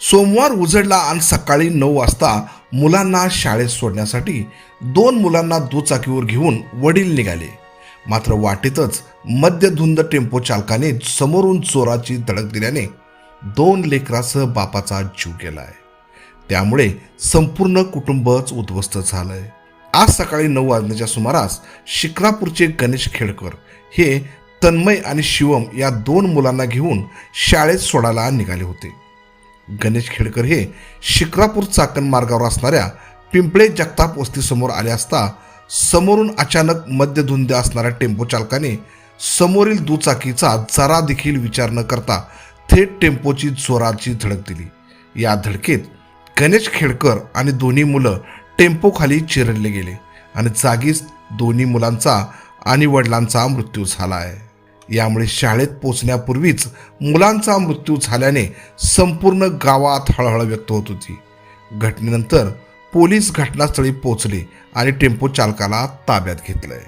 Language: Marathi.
सोमवार उजडला आणि सकाळी नऊ वाजता मुलांना शाळेत सोडण्यासाठी दोन मुलांना दुचाकीवर घेऊन वडील निघाले. मात्र वाटेतच मद्यधुंद टेम्पो चालकाने समोरून चोराची धडक दिल्याने दोन लेकरासह बापाचा जीव गेलाय. त्यामुळे संपूर्ण कुटुंबच उद्ध्वस्त झालंय. आज सकाळी नऊ वाजण्याच्या सुमारास शिक्रापूरचे गणेश खेडकर हे तन्मय आणि शिवम या दोन मुलांना घेऊन शाळेत सोडायला निघाले होते. गणेश खेडकर हे शिक्रापूर चाकण मार्गावर असणाऱ्या पिंपळे जगताप वस्तीसमोर आले असता समोरून अचानक मद्यधुंद असणाऱ्या टेम्पो चालकाने समोरील दुचाकीचा जरा देखील विचार न करता थेट टेम्पोची जोराची धडक दिली. या धडकेत गणेश खेडकर आणि दोन्ही मुलं टेम्पोखाली चिरडले गेले आणि जागीच दोन्ही मुलांचा आणि वडिलांचा मृत्यू झाला आहे. यामुळे शाळेत पोचण्यापूर्वीच मुलांचा मृत्यू झाल्याने संपूर्ण गावात हळहळ व्यक्त होत होती. घटनेनंतर पोलीस घटनास्थळी पोचले आणि टेम्पो चालकाला ताब्यात घेतलंय.